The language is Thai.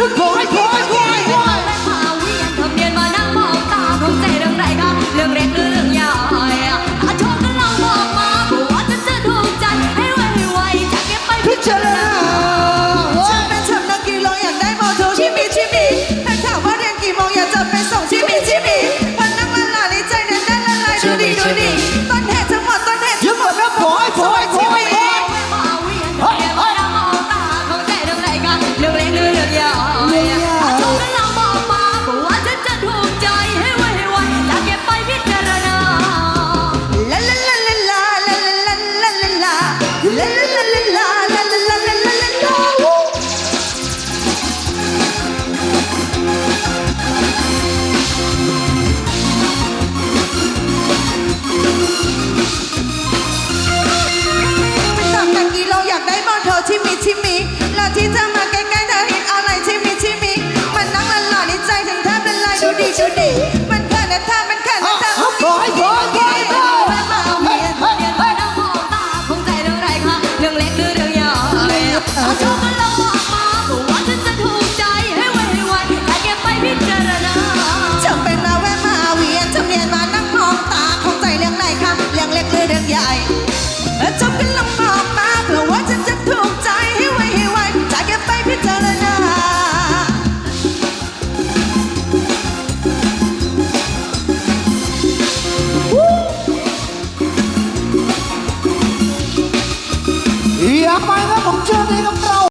โอยโอยโอยโอยมาเวียนทะเบียนมานั่งมองตาของใจเรื่องไรคะเรื่องเล็กหรือเรื่องใหญ่อาชมกันเราบอกมาผัวจะจะถูกใจให้ไวไวๆจะเก็บไปพิจารณาโอ้ฉันเป็นแชมป์นักกีฬาอยากได้มอโทชิมิชิมิถ้าถามว่าเรียนกี่โมงอยากจะไปส่งชิมิชิมิวันนั่งละลายในใจเด่นแน่นละลายดูดีดูดีต้นเหตุทั้งหมดต้นเหตุยืมหมดแล้วโอยโอยโอย ที่ชุดดีมันเขินนะท่ามันเขินนะท่าขอให้ขอให้เอาชก